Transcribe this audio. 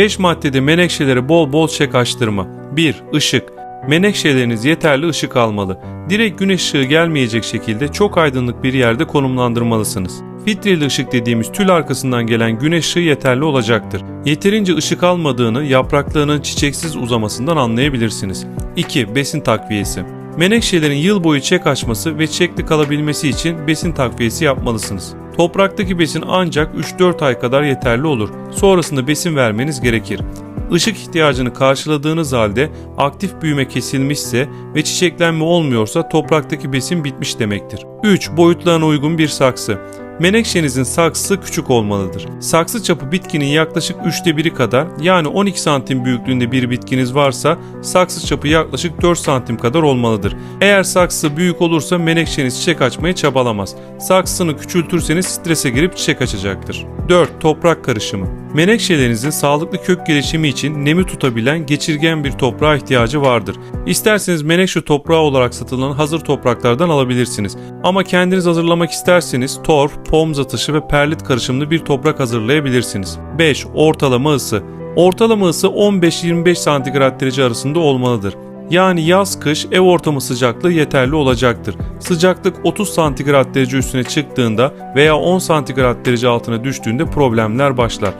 5 maddede menekşeleri bol bol çek açtırma. 1. Işık. Menekşeleriniz yeterli ışık almalı. Direkt güneş ışığı gelmeyecek şekilde çok aydınlık bir yerde konumlandırmalısınız. Filtreli ışık dediğimiz tül arkasından gelen güneş ışığı yeterli olacaktır. Yeterince ışık almadığını yapraklarının çiçeksiz uzamasından anlayabilirsiniz. 2. Besin takviyesi. Menekşelerin yıl boyu çek açması ve çekli kalabilmesi için besin takviyesi yapmalısınız. Topraktaki besin ancak 3-4 ay kadar yeterli olur. Sonrasında besin vermeniz gerekir. Işık ihtiyacını karşıladığınız halde aktif büyüme kesilmişse ve çiçeklenme olmuyorsa topraktaki besin bitmiş demektir. 3. Boyutlarına uygun bir saksı. Menekşenizin saksısı küçük olmalıdır. Saksı çapı bitkinin yaklaşık 3'te 1'i kadar yani 12 santim büyüklüğünde bir bitkiniz varsa saksı çapı yaklaşık 4 santim kadar olmalıdır. Eğer saksı büyük olursa menekşeniz çiçek açmaya çabalamaz. Saksını küçültürseniz strese girip çiçek açacaktır. 4. Toprak karışımı. Menekşelerinizin sağlıklı kök gelişimi için nemi tutabilen geçirgen bir toprağa ihtiyacı vardır. İsterseniz menekşe toprağı olarak satılan hazır topraklardan alabilirsiniz. Ama kendiniz hazırlamak isterseniz torf, pomza taşı ve perlit karışımlı bir toprak hazırlayabilirsiniz. 5. Ortalama ısı. Ortalama ısı 15-25 santigrat derece arasında olmalıdır. Yani yaz kış ev ortamı sıcaklığı yeterli olacaktır. Sıcaklık 30 santigrat derece üstüne çıktığında veya 10 santigrat derece altına düştüğünde problemler başlar.